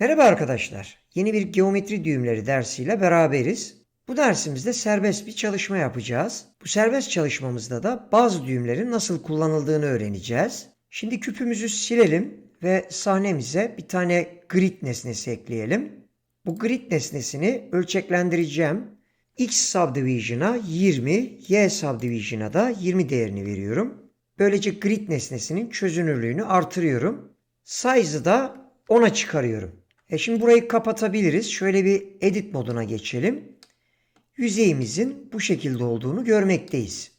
Merhaba arkadaşlar. Yeni bir geometri düğümleri dersiyle beraberiz. Bu dersimizde serbest bir çalışma yapacağız. Bu serbest çalışmamızda da bazı düğümlerin nasıl kullanıldığını öğreneceğiz. Şimdi küpümüzü silelim ve sahnemize bir tane grid nesnesi ekleyelim. Bu grid nesnesini ölçeklendireceğim. X subdivision'a 20, Y subdivision'a da 20 değerini veriyorum. Böylece grid nesnesinin çözünürlüğünü artırıyorum. Size'ı da 10'a çıkarıyorum. E şimdi burayı kapatabiliriz. Şöyle bir edit moduna geçelim. Yüzeyimizin bu şekilde olduğunu görmekteyiz.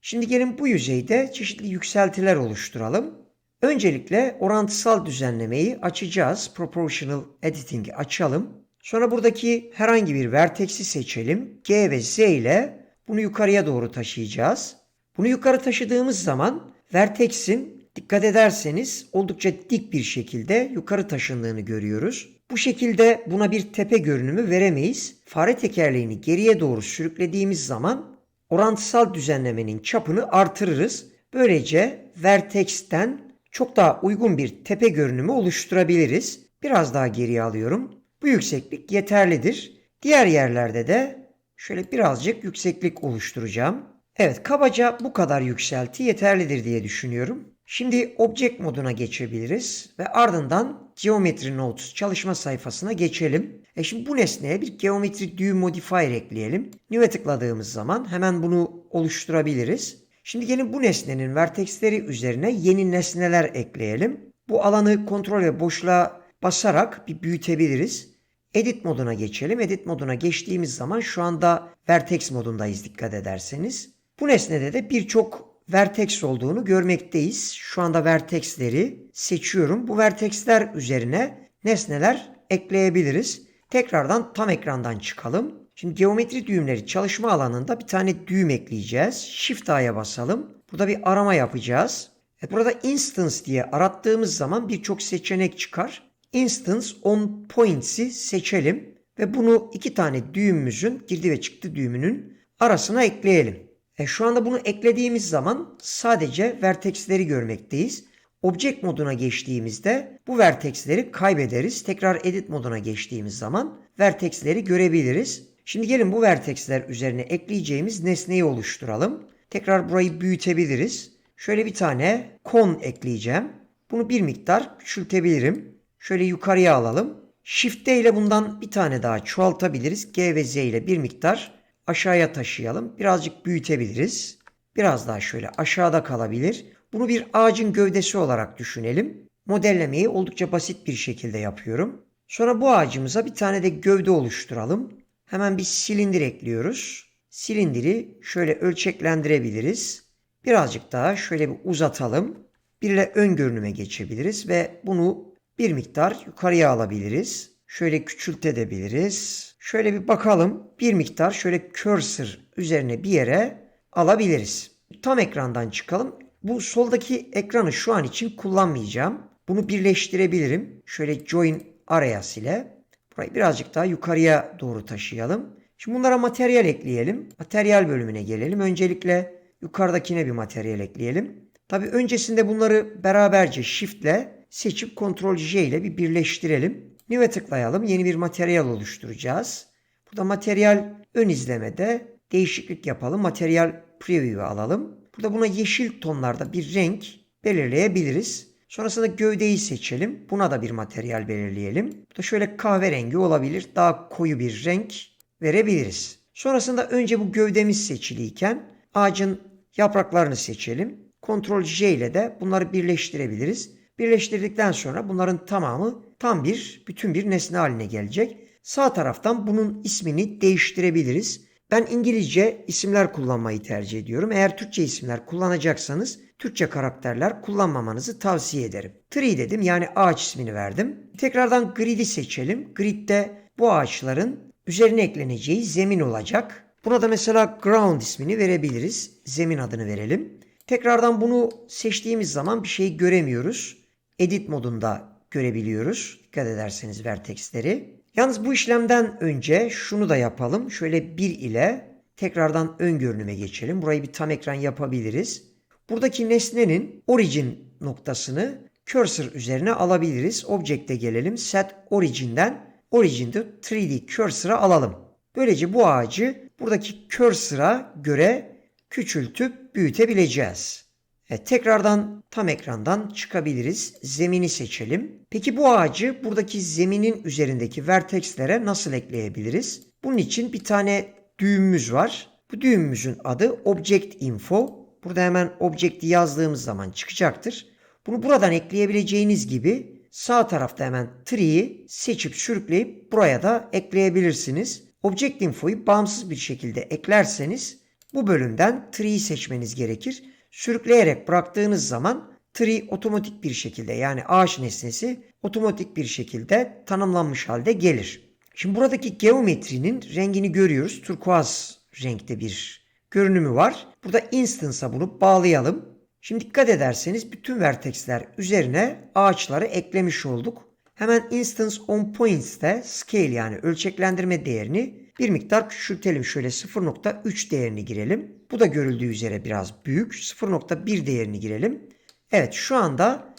Şimdi gelin bu yüzeyde çeşitli yükseltiler oluşturalım. Öncelikle orantısal düzenlemeyi açacağız. Proportional Editing'i açalım. Sonra buradaki herhangi bir vertex'i seçelim. G ve Z ile bunu yukarıya doğru taşıyacağız. Bunu yukarı taşıdığımız zaman vertex'in dikkat ederseniz oldukça dik bir şekilde yukarı taşındığını görüyoruz. Bu şekilde buna bir tepe görünümü veremeyiz. Fare tekerleğini geriye doğru sürüklediğimiz zaman orantısal düzenlemenin çapını artırırız. Böylece vertex'ten çok daha uygun bir tepe görünümü oluşturabiliriz. Biraz daha geriye alıyorum. Bu yükseklik yeterlidir. Diğer yerlerde de şöyle birazcık yükseklik oluşturacağım. Evet kabaca bu kadar yükselti yeterlidir diye düşünüyorum. Şimdi Object moduna geçebiliriz ve ardından Geometry Notes çalışma sayfasına geçelim. E şimdi bu nesneye bir geometri düğüm modifier ekleyelim. New'e tıkladığımız zaman hemen bunu oluşturabiliriz. Şimdi gelin bu nesnenin vertexleri üzerine yeni nesneler ekleyelim. Bu alanı kontrol ve boşluğa basarak bir büyütebiliriz. Edit moduna geçelim. Edit moduna geçtiğimiz zaman şu anda vertex modundayız dikkat ederseniz. Bu nesnede de birçok vertex olduğunu görmekteyiz. Şu anda vertexleri seçiyorum. Bu vertexler üzerine nesneler ekleyebiliriz. Tekrardan tam ekrandan çıkalım. Şimdi geometri düğümleri çalışma alanında bir tane düğüm ekleyeceğiz. Shift A'ya basalım. Burada bir arama yapacağız. Burada instance diye arattığımız zaman birçok seçenek çıkar. Instance on points'i seçelim ve bunu iki tane düğümümüzün girdi ve çıktı düğümünün arasına ekleyelim. E şu anda bunu eklediğimiz zaman sadece vertexleri görmekteyiz. Object moduna geçtiğimizde bu vertexleri kaybederiz. Tekrar edit moduna geçtiğimiz zaman vertexleri görebiliriz. Şimdi gelin bu vertexler üzerine ekleyeceğimiz nesneyi oluşturalım. Tekrar burayı büyütebiliriz. Şöyle bir tane kon ekleyeceğim. Bunu bir miktar küçültebilirim. Şöyle yukarıya alalım. Shift ile bundan bir tane daha çoğaltabiliriz. G ve Z ile bir miktar aşağıya taşıyalım. Birazcık büyütebiliriz. Biraz daha şöyle aşağıda kalabilir. Bunu bir ağacın gövdesi olarak düşünelim. Modellemeyi oldukça basit bir şekilde yapıyorum. Sonra bu ağacımıza bir tane de gövde oluşturalım. Hemen bir silindir ekliyoruz. Silindiri şöyle ölçeklendirebiliriz. Birazcık daha şöyle bir uzatalım. Bir ile ön görünüme geçebiliriz ve bunu bir miktar yukarıya alabiliriz. Şöyle küçültebiliriz. Şöyle bir bakalım. Bir miktar şöyle cursor üzerine bir yere alabiliriz. Tam ekrandan çıkalım. Bu soldaki ekranı şu an için kullanmayacağım. Bunu birleştirebilirim. Şöyle join areas ile. Burayı birazcık daha yukarıya doğru taşıyalım. Şimdi bunlara materyal ekleyelim. Materyal bölümüne gelelim. Öncelikle yukarıdakine bir materyal ekleyelim. Tabi öncesinde bunları beraberce shift ile seçip Ctrl J ile bir birleştirelim. New'e tıklayalım. Yeni bir materyal oluşturacağız. Burada materyal ön izlemede değişiklik yapalım. Materyal preview'u alalım. Burada buna yeşil tonlarda bir renk belirleyebiliriz. Sonrasında gövdeyi seçelim. Buna da bir materyal belirleyelim. Bu da şöyle kahverengi olabilir. Daha koyu bir renk verebiliriz. Sonrasında önce bu gövdemiz seçiliyken ağacın yapraklarını seçelim. Ctrl J ile de bunları birleştirebiliriz. Birleştirdikten sonra bunların tamamı tam bir bütün bir nesne haline gelecek. Sağ taraftan bunun ismini değiştirebiliriz. Ben İngilizce isimler kullanmayı tercih ediyorum. Eğer Türkçe isimler kullanacaksanız Türkçe karakterler kullanmamanızı tavsiye ederim. Tree dedim yani ağaç ismini verdim. Tekrardan grid'i seçelim. Grid'de bu ağaçların üzerine ekleneceği zemin olacak. Buna da mesela ground ismini verebiliriz. Zemin adını verelim. Tekrardan bunu seçtiğimiz zaman bir şey göremiyoruz. Edit modunda görebiliyoruz. Dikkat ederseniz vertexleri. Yalnız bu işlemden önce şunu da yapalım. Şöyle 1 ile tekrardan ön görünüme geçelim. Burayı bir tam ekran yapabiliriz. Buradaki nesnenin origin noktasını cursor üzerine alabiliriz. Object'e gelelim. Set Origin'den Origin'de 3D cursor'a alalım. Böylece bu ağacı buradaki cursor'a göre küçültüp büyütebileceğiz. Evet, tekrardan tam ekrandan çıkabiliriz. Zemini seçelim. Peki bu ağacı buradaki zeminin üzerindeki vertexlere nasıl ekleyebiliriz? Bunun için bir tane düğümümüz var. Bu düğümümüzün adı Object Info. Burada hemen Object'i yazdığımız zaman çıkacaktır. Bunu buradan ekleyebileceğiniz gibi sağ tarafta hemen tree'yi seçip sürükleyip buraya da ekleyebilirsiniz. Object Info'yu bağımsız bir şekilde eklerseniz bu bölümden tree'yi seçmeniz gerekir. Sürükleyerek bıraktığınız zaman tree otomatik bir şekilde yani ağaç nesnesi otomatik bir şekilde tanımlanmış halde gelir. Şimdi buradaki geometrinin rengini görüyoruz. Turkuaz renkte bir görünümü var. Burada instance'a bunu bağlayalım. Şimdi dikkat ederseniz bütün vertexler üzerine ağaçları eklemiş olduk. Hemen instance on points'te scale yani ölçeklendirme değerini bir miktar küçültelim. Şöyle 0.3 değerini girelim. Bu da görüldüğü üzere biraz büyük. 0.1 değerini girelim. Evet şu anda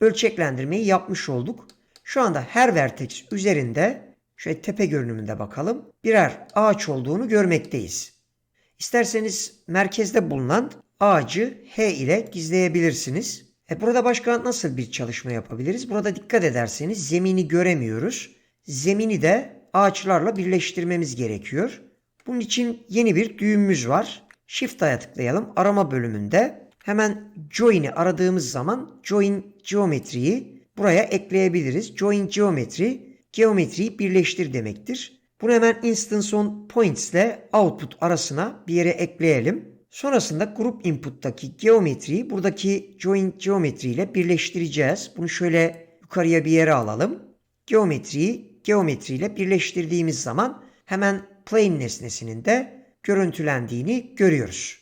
ölçeklendirmeyi yapmış olduk. Şu anda her vertex üzerinde şöyle tepe görünümünde bakalım. Birer ağaç olduğunu görmekteyiz. İsterseniz merkezde bulunan ağacı H ile gizleyebilirsiniz. E burada başka nasıl bir çalışma yapabiliriz? Burada dikkat ederseniz zemini göremiyoruz. Zemini de ağaçlarla birleştirmemiz gerekiyor. Bunun için yeni bir düğümümüz var. Shift'a tıklayalım. Arama bölümünde hemen join'i aradığımız zaman join geometriyi buraya ekleyebiliriz. Join geometry geometriyi birleştir demektir. Bunu hemen instance on points ile output arasına bir yere ekleyelim. Sonrasında grup input'taki geometriyi buradaki join geometri ile birleştireceğiz. Bunu şöyle yukarıya bir yere alalım. Geometriyi geometri ile birleştirdiğimiz zaman hemen plane nesnesinin de görüntülendiğini görüyoruz.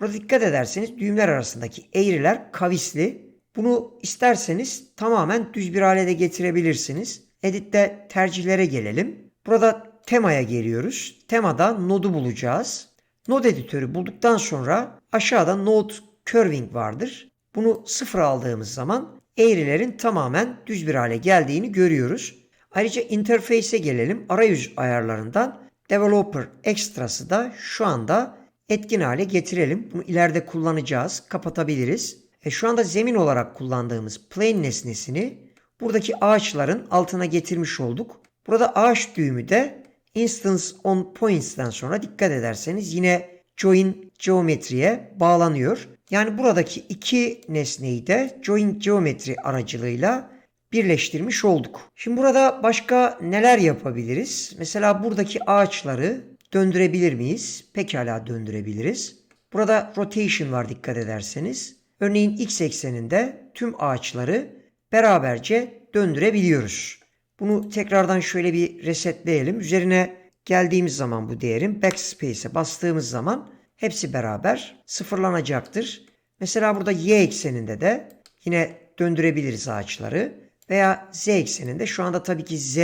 Burada dikkat ederseniz düğümler arasındaki eğriler kavisli. Bunu isterseniz tamamen düz bir hale de getirebilirsiniz. Edit'te tercihlere gelelim. Burada temaya geliyoruz. Temada nodu bulacağız. Node editörü bulduktan sonra aşağıda node curving vardır. Bunu sıfır aldığımız zaman eğrilerin tamamen düz bir hale geldiğini görüyoruz. Ayrıca interface'e gelelim. Arayüz ayarlarından developer extra'sı da şu anda etkin hale getirelim. Bunu ileride kullanacağız. Kapatabiliriz. E şu anda zemin olarak kullandığımız plane nesnesini buradaki ağaçların altına getirmiş olduk. Burada ağaç düğümü de instance on points'ten sonra dikkat ederseniz yine join geometriye bağlanıyor. Yani buradaki iki nesneyi de join geometri aracılığıyla birleştirmiş olduk. Şimdi burada başka neler yapabiliriz? Mesela buradaki ağaçları döndürebilir miyiz? Pekala döndürebiliriz. Burada rotation var dikkat ederseniz. Örneğin x ekseninde tüm ağaçları beraberce döndürebiliyoruz. Bunu tekrardan şöyle bir resetleyelim. Üzerine geldiğimiz zaman bu değerin backspace'e bastığımız zaman hepsi beraber sıfırlanacaktır. Mesela burada y ekseninde de yine döndürebiliriz ağaçları veya z ekseninde şu anda tabii ki z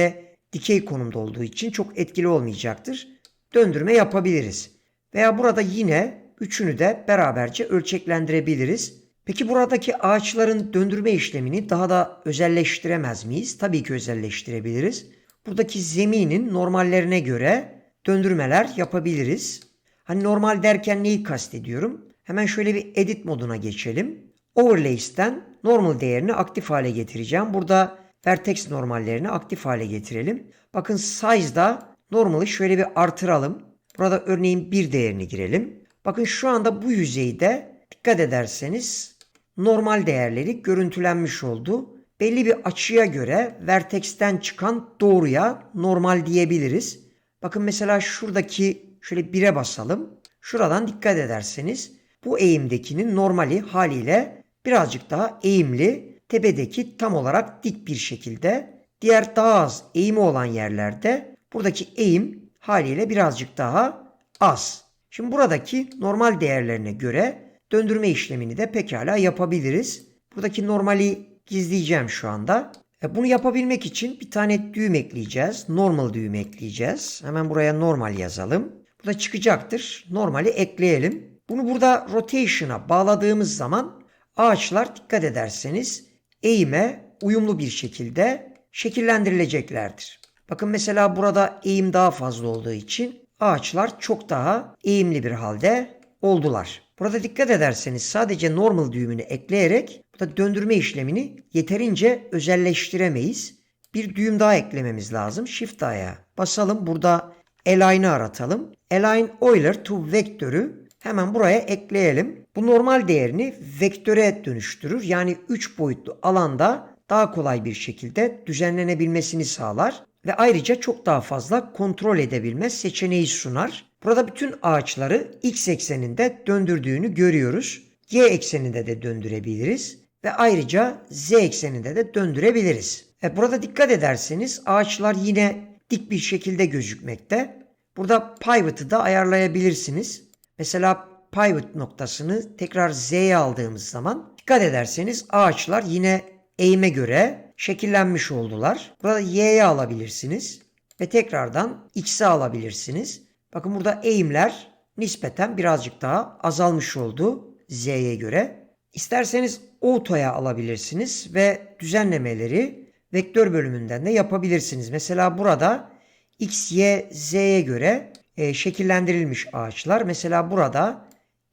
dikey konumda olduğu için çok etkili olmayacaktır. Döndürme yapabiliriz. Veya burada yine üçünü de beraberce ölçeklendirebiliriz. Peki buradaki ağaçların döndürme işlemini daha da özelleştiremez miyiz? Tabii ki özelleştirebiliriz. Buradaki zeminin normallerine göre döndürmeler yapabiliriz. Hani normal derken neyi kastediyorum? Hemen şöyle bir edit moduna geçelim. Overlays'ten normal değerini aktif hale getireceğim. Burada vertex normallerini aktif hale getirelim. Bakın size'da normali şöyle bir artıralım. Burada örneğin bir değerini girelim. Bakın şu anda bu yüzeyde dikkat ederseniz normal değerleri görüntülenmiş oldu. Belli bir açıya göre vertexten çıkan doğruya normal diyebiliriz. Bakın mesela şuradaki şöyle 1'e basalım. Şuradan dikkat ederseniz bu eğimdekinin normali haliyle birazcık daha eğimli. Tepedeki tam olarak dik bir şekilde. Diğer daha az eğimi olan yerlerde buradaki eğim haliyle birazcık daha az. Şimdi buradaki normal değerlerine göre döndürme işlemini de pekala yapabiliriz. Buradaki normali gizleyeceğim şu anda. E bunu yapabilmek için bir tane düğüm ekleyeceğiz. Normal düğüm ekleyeceğiz. Hemen buraya normal yazalım. Bu da çıkacaktır. Normali ekleyelim. Bunu burada rotation'a bağladığımız zaman ağaçlar dikkat ederseniz eğime uyumlu bir şekilde şekillendirileceklerdir. Bakın mesela burada eğim daha fazla olduğu için ağaçlar çok daha eğimli bir halde oldular. Burada dikkat ederseniz sadece normal düğümünü ekleyerek burada döndürme işlemini yeterince özelleştiremeyiz. Bir düğüm daha eklememiz lazım. Shift A'ya basalım. Burada align'ı aratalım. Align Euler to vektörü hemen buraya ekleyelim. Bu normal değerini vektöre dönüştürür. Yani 3 boyutlu alanda daha kolay bir şekilde düzenlenebilmesini sağlar ve ayrıca çok daha fazla kontrol edebilme seçeneği sunar. Burada bütün ağaçları x ekseninde döndürdüğünü görüyoruz. Y ekseninde de döndürebiliriz ve ayrıca z ekseninde de döndürebiliriz. E burada dikkat ederseniz ağaçlar yine dik bir şekilde gözükmekte. Burada pivot'ı da ayarlayabilirsiniz. Mesela pivot noktasını tekrar z'ye aldığımız zaman dikkat ederseniz ağaçlar yine eğime göre şekillenmiş oldular. Burada y'ye alabilirsiniz ve tekrardan x'e alabilirsiniz. Bakın burada eğimler nispeten birazcık daha azalmış oldu z'ye göre. İsterseniz auto'ya alabilirsiniz ve düzenlemeleri vektör bölümünden de yapabilirsiniz. Mesela burada x, y, z'ye göre e, şekillendirilmiş ağaçlar. Mesela burada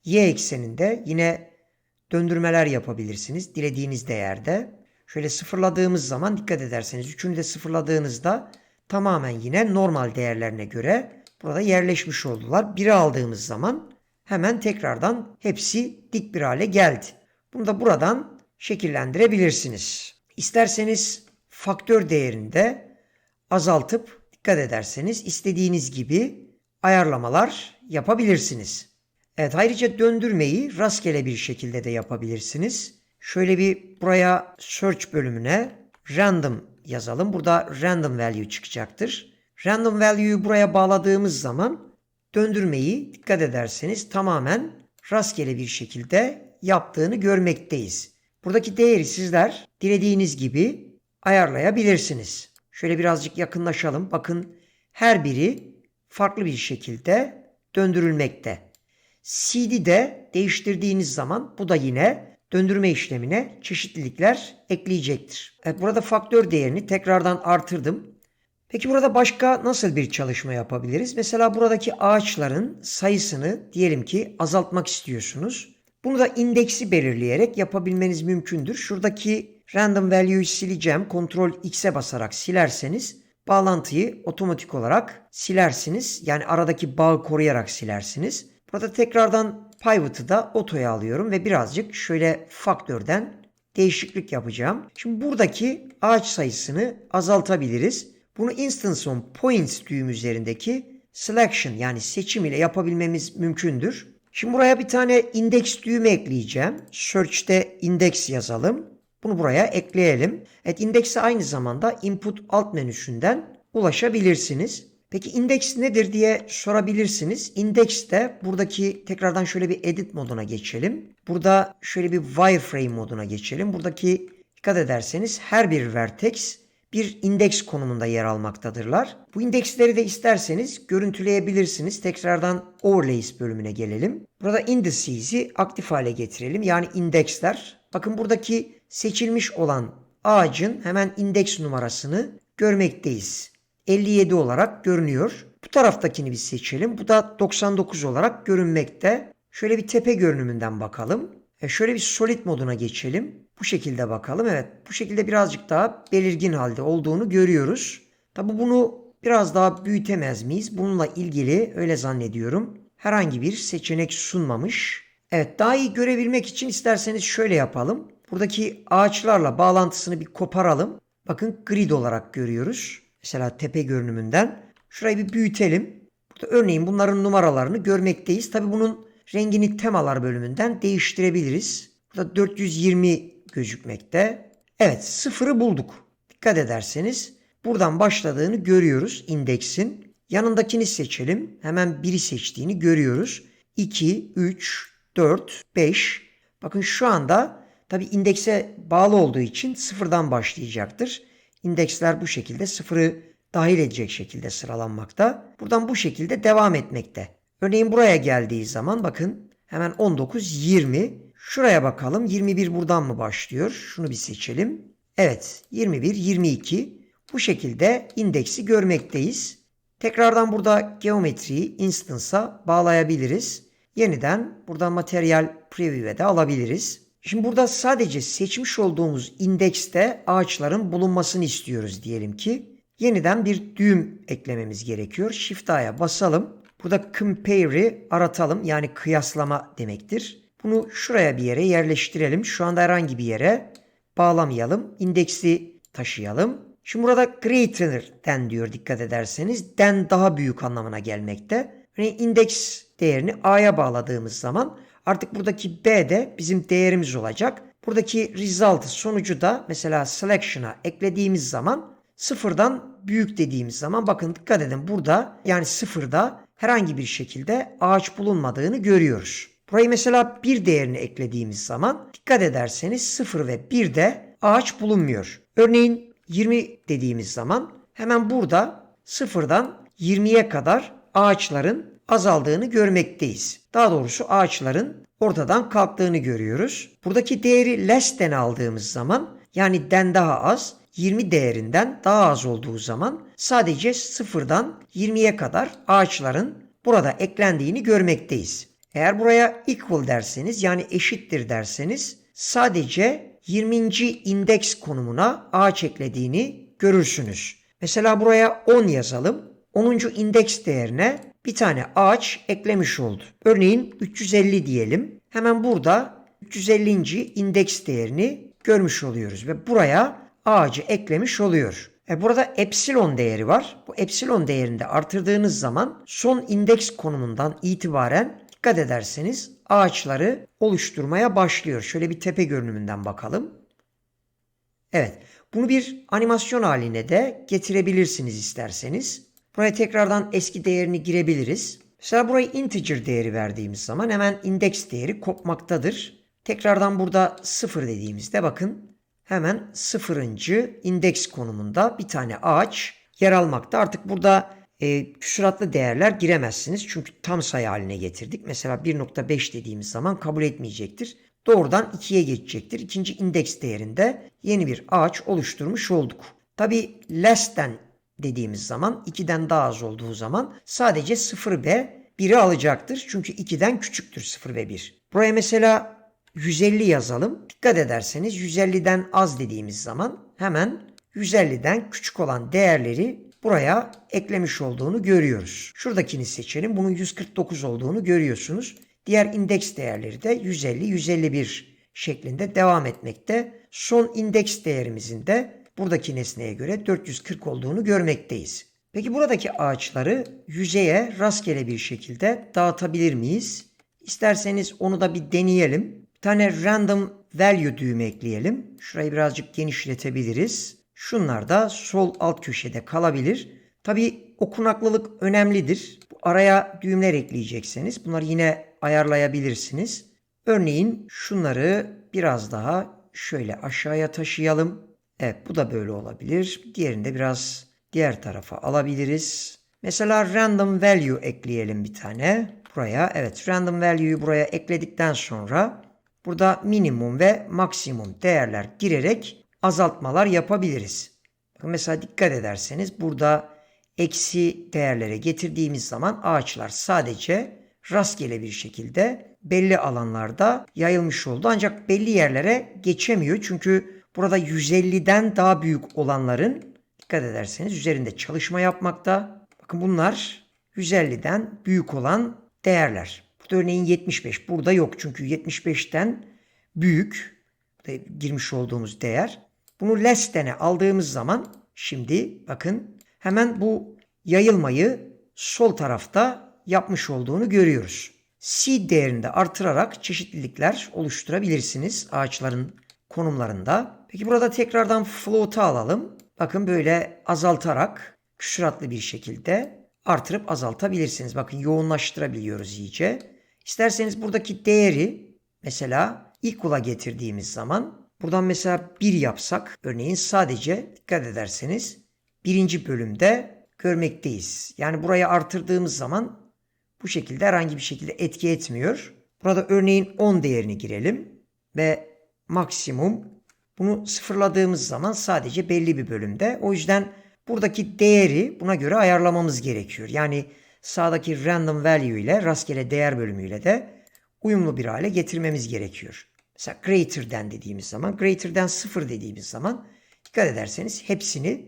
y ekseninde yine döndürmeler yapabilirsiniz dilediğiniz değerde. Şöyle sıfırladığımız zaman dikkat ederseniz üçünü de sıfırladığınızda tamamen yine normal değerlerine göre burada yerleşmiş oldular. Biri aldığımız zaman hemen tekrardan hepsi dik bir hale geldi. Bunu da buradan şekillendirebilirsiniz. İsterseniz faktör değerinde azaltıp dikkat ederseniz istediğiniz gibi ayarlamalar yapabilirsiniz. Evet ayrıca döndürmeyi rastgele bir şekilde de yapabilirsiniz. Şöyle bir buraya search bölümüne random yazalım. Burada random value çıkacaktır. Random value'yu buraya bağladığımız zaman döndürmeyi dikkat ederseniz tamamen rastgele bir şekilde yaptığını görmekteyiz. Buradaki değeri sizler dilediğiniz gibi ayarlayabilirsiniz. Şöyle birazcık yakınlaşalım. Bakın her biri farklı bir şekilde döndürülmekte. CD'de değiştirdiğiniz zaman bu da yine döndürme işlemine çeşitlilikler ekleyecektir. Evet, burada faktör değerini tekrardan artırdım. Peki burada başka nasıl bir çalışma yapabiliriz? Mesela buradaki ağaçların sayısını diyelim ki azaltmak istiyorsunuz. Bunu da indeksi belirleyerek yapabilmeniz mümkündür. Şuradaki random value'yu sileceğim. Ctrl X'e basarak silerseniz bağlantıyı otomatik olarak silersiniz. Yani aradaki bağı koruyarak silersiniz. Burada tekrardan pivot'ı da otoya alıyorum ve birazcık şöyle faktörden değişiklik yapacağım. Şimdi buradaki ağaç sayısını azaltabiliriz. Bunu instance on points düğüm üzerindeki selection yani seçim ile yapabilmemiz mümkündür. Şimdi buraya bir tane index düğümü ekleyeceğim. Search'te index yazalım. Bunu buraya ekleyelim. Evet index'e aynı zamanda input alt menüsünden ulaşabilirsiniz. Peki index nedir diye sorabilirsiniz. Index de buradaki tekrardan şöyle bir edit moduna geçelim. Burada şöyle bir wireframe moduna geçelim. Buradaki dikkat ederseniz her bir vertex bir indeks konumunda yer almaktadırlar. Bu indeksleri de isterseniz görüntüleyebilirsiniz. Tekrardan Overlays bölümüne gelelim. Burada indices'i aktif hale getirelim. Yani indeksler. Bakın buradaki seçilmiş olan ağacın hemen indeks numarasını görmekteyiz. 57 olarak görünüyor. Bu taraftakini bir seçelim. Bu da 99 olarak görünmekte. Şöyle bir tepe görünümünden bakalım. E şöyle bir solid moduna geçelim. Bu şekilde bakalım. Evet bu şekilde birazcık daha belirgin halde olduğunu görüyoruz. Tabi bunu biraz daha büyütemez miyiz? Bununla ilgili öyle zannediyorum. Herhangi bir seçenek sunmamış. Evet daha iyi görebilmek için isterseniz şöyle yapalım. Buradaki ağaçlarla bağlantısını bir koparalım. Bakın grid olarak görüyoruz. Mesela tepe görünümünden. Şurayı bir büyütelim. Burada örneğin bunların numaralarını görmekteyiz. Tabi bunun rengini temalar bölümünden değiştirebiliriz. Burada 420 gözükmekte. Evet sıfırı bulduk. Dikkat ederseniz buradan başladığını görüyoruz indeksin. Yanındakini seçelim. Hemen biri seçtiğini görüyoruz. 2, 3, 4, 5. Bakın şu anda tabi indekse bağlı olduğu için sıfırdan başlayacaktır. İndeksler bu şekilde sıfırı dahil edecek şekilde sıralanmakta. Buradan bu şekilde devam etmekte. Örneğin buraya geldiği zaman bakın hemen 19, 20 Şuraya bakalım. 21 buradan mı başlıyor? Şunu bir seçelim. Evet 21, 22. Bu şekilde indeksi görmekteyiz. Tekrardan burada geometriyi instance'a bağlayabiliriz. Yeniden burada materyal preview'e de alabiliriz. Şimdi burada sadece seçmiş olduğumuz indekste ağaçların bulunmasını istiyoruz diyelim ki. Yeniden bir düğüm eklememiz gerekiyor. Shift A'ya basalım. Burada compare'i aratalım yani kıyaslama demektir. Bunu şuraya bir yere yerleştirelim. Şu anda herhangi bir yere bağlamayalım. İndeksi taşıyalım. Şimdi burada greater than diyor dikkat ederseniz. Den daha büyük anlamına gelmekte. İndeks değerini A'ya bağladığımız zaman artık buradaki B de bizim değerimiz olacak. Buradaki result sonucu da mesela selection'a eklediğimiz zaman sıfırdan büyük dediğimiz zaman bakın dikkat edin burada yani sıfırda herhangi bir şekilde ağaç bulunmadığını görüyoruz. Burayı mesela bir değerini eklediğimiz zaman dikkat ederseniz 0 ve 1'de ağaç bulunmuyor. Örneğin 20 dediğimiz zaman hemen burada sıfırdan 20'ye kadar ağaçların azaldığını görmekteyiz. Daha doğrusu ağaçların ortadan kalktığını görüyoruz. Buradaki değeri less than aldığımız zaman yani den daha az 20 değerinden daha az olduğu zaman sadece sıfırdan 20'ye kadar ağaçların burada eklendiğini görmekteyiz. Eğer buraya equal derseniz yani eşittir derseniz sadece 20. indeks konumuna ağaç eklediğini görürsünüz. Mesela buraya 10 yazalım. 10. indeks değerine bir tane ağaç eklemiş oldu. Örneğin 350 diyelim. Hemen burada 350. indeks değerini görmüş oluyoruz ve buraya ağacı eklemiş oluyor. E burada epsilon değeri var. Bu epsilon değerini de artırdığınız zaman son indeks konumundan itibaren dikkat ederseniz ağaçları oluşturmaya başlıyor. Şöyle bir tepe görünümünden bakalım. Evet. Bunu bir animasyon haline de getirebilirsiniz isterseniz. Buraya tekrardan eski değerini girebiliriz. Mesela buraya integer değeri verdiğimiz zaman hemen indeks değeri kopmaktadır. Tekrardan burada 0 dediğimizde bakın hemen sıfırıncı indeks konumunda bir tane ağaç yer almakta. Artık burada e, küsuratlı değerler giremezsiniz. Çünkü tam sayı haline getirdik. Mesela 1.5 dediğimiz zaman kabul etmeyecektir. Doğrudan 2'ye geçecektir. İkinci indeks değerinde yeni bir ağaç oluşturmuş olduk. Tabi less than dediğimiz zaman 2'den daha az olduğu zaman sadece 0 ve 1'i alacaktır. Çünkü 2'den küçüktür 0 ve 1. Buraya mesela 150 yazalım. Dikkat ederseniz 150'den az dediğimiz zaman hemen 150'den küçük olan değerleri buraya eklemiş olduğunu görüyoruz. Şuradakini seçelim. Bunun 149 olduğunu görüyorsunuz. Diğer indeks değerleri de 150, 151 şeklinde devam etmekte. Son indeks değerimizin de buradaki nesneye göre 440 olduğunu görmekteyiz. Peki buradaki ağaçları yüzeye rastgele bir şekilde dağıtabilir miyiz? İsterseniz onu da bir deneyelim. Bir tane random value düğümü ekleyelim. Şurayı birazcık genişletebiliriz. Şunlar da sol alt köşede kalabilir. Tabi okunaklılık önemlidir. Araya düğümler ekleyecekseniz bunları yine ayarlayabilirsiniz. Örneğin şunları biraz daha şöyle aşağıya taşıyalım. Evet bu da böyle olabilir. Diğerini de biraz diğer tarafa alabiliriz. Mesela random value ekleyelim bir tane. Buraya evet random value'yu buraya ekledikten sonra burada minimum ve maksimum değerler girerek azaltmalar yapabiliriz. Mesela dikkat ederseniz burada eksi değerlere getirdiğimiz zaman ağaçlar sadece rastgele bir şekilde belli alanlarda yayılmış oldu. Ancak belli yerlere geçemiyor. Çünkü burada 150'den daha büyük olanların dikkat ederseniz üzerinde çalışma yapmakta. Bakın bunlar 150'den büyük olan değerler. Burada örneğin 75. Burada yok çünkü 75'ten büyük girmiş olduğumuz değer. Bunu less than'e aldığımız zaman şimdi bakın hemen bu yayılmayı sol tarafta yapmış olduğunu görüyoruz. Seed değerini de artırarak çeşitlilikler oluşturabilirsiniz ağaçların konumlarında. Peki burada tekrardan float'u alalım. Bakın böyle azaltarak küsuratlı bir şekilde artırıp azaltabilirsiniz. Bakın yoğunlaştırabiliyoruz iyice. İsterseniz buradaki değeri mesela equal'a getirdiğimiz zaman buradan mesela 1 yapsak örneğin sadece dikkat ederseniz birinci bölümde görmekteyiz. Yani buraya artırdığımız zaman bu şekilde herhangi bir şekilde etki etmiyor. Burada örneğin 10 değerini girelim. ve maksimum bunu sıfırladığımız zaman sadece belli bir bölümde. O yüzden buradaki değeri buna göre ayarlamamız gerekiyor. Yani sağdaki random value ile rastgele değer bölümüyle de uyumlu bir hale getirmemiz gerekiyor. Mesela greater than dediğimiz zaman, greater than 0 dediğimiz zaman dikkat ederseniz hepsini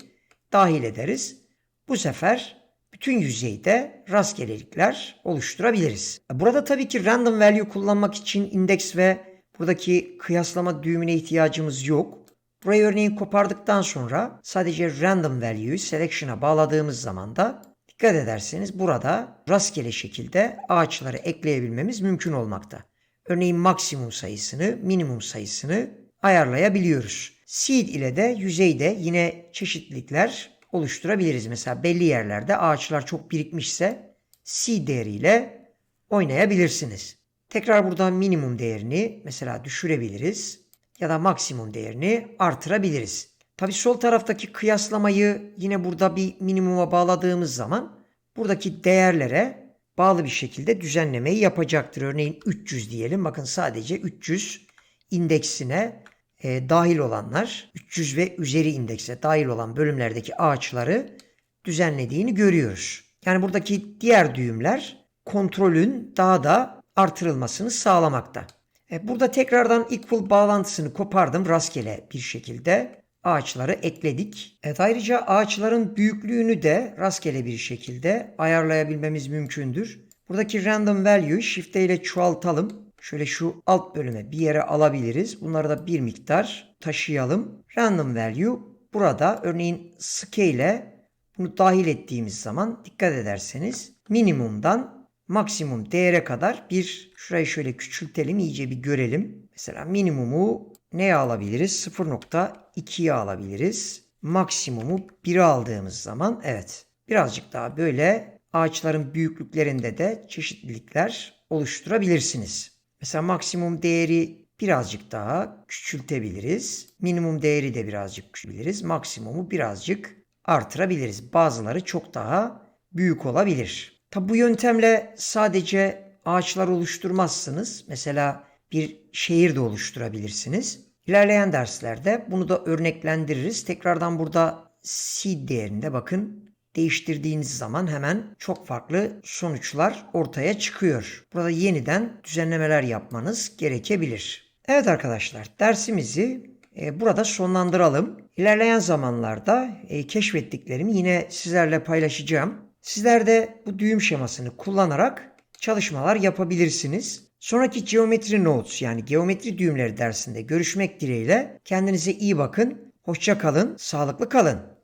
dahil ederiz. Bu sefer bütün yüzeyde rastgelelikler oluşturabiliriz. Burada tabii ki random value kullanmak için index ve buradaki kıyaslama düğümüne ihtiyacımız yok. Burayı örneğin kopardıktan sonra sadece random value'yu selection'a bağladığımız zaman da dikkat ederseniz burada rastgele şekilde ağaçları ekleyebilmemiz mümkün olmakta. Örneğin maksimum sayısını, minimum sayısını ayarlayabiliyoruz. Seed ile de yüzeyde yine çeşitlilikler oluşturabiliriz. Mesela belli yerlerde ağaçlar çok birikmişse seed değeriyle oynayabilirsiniz. Tekrar burada minimum değerini mesela düşürebiliriz ya da maksimum değerini artırabiliriz. Tabi sol taraftaki kıyaslamayı yine burada bir minimuma bağladığımız zaman buradaki değerlere bağlı bir şekilde düzenlemeyi yapacaktır. Örneğin 300 diyelim. Bakın sadece 300 indeksine e, dahil olanlar, 300 ve üzeri indekse dahil olan bölümlerdeki ağaçları düzenlediğini görüyoruz. Yani buradaki diğer düğümler kontrolün daha da artırılmasını sağlamakta. E, burada tekrardan equal bağlantısını kopardım rastgele bir şekilde. Ağaçları ekledik. Evet, ayrıca ağaçların büyüklüğünü de rastgele bir şekilde ayarlayabilmemiz mümkündür. Buradaki random value shift ile çoğaltalım. Şöyle şu alt bölüme bir yere alabiliriz. Bunları da bir miktar taşıyalım. Random value burada örneğin scale bunu dahil ettiğimiz zaman dikkat ederseniz minimumdan maksimum değere kadar bir şurayı şöyle küçültelim iyice bir görelim. Mesela minimumu neye alabiliriz? 0.2'ye alabiliriz. Maksimumu 1'e aldığımız zaman evet birazcık daha böyle ağaçların büyüklüklerinde de çeşitlilikler oluşturabilirsiniz. Mesela maksimum değeri birazcık daha küçültebiliriz. Minimum değeri de birazcık küçültebiliriz. Maksimumu birazcık artırabiliriz. Bazıları çok daha büyük olabilir. Tabi bu yöntemle sadece ağaçlar oluşturmazsınız. Mesela bir şehir de oluşturabilirsiniz. İlerleyen derslerde bunu da örneklendiririz. Tekrardan burada seed değerinde bakın değiştirdiğiniz zaman hemen çok farklı sonuçlar ortaya çıkıyor. Burada yeniden düzenlemeler yapmanız gerekebilir. Evet arkadaşlar dersimizi e, burada sonlandıralım. İlerleyen zamanlarda e, keşfettiklerimi yine sizlerle paylaşacağım. Sizler de bu düğüm şemasını kullanarak çalışmalar yapabilirsiniz. Sonraki Geometry Notes yani geometri düğümleri dersinde görüşmek dileğiyle kendinize iyi bakın, hoşça kalın, sağlıklı kalın.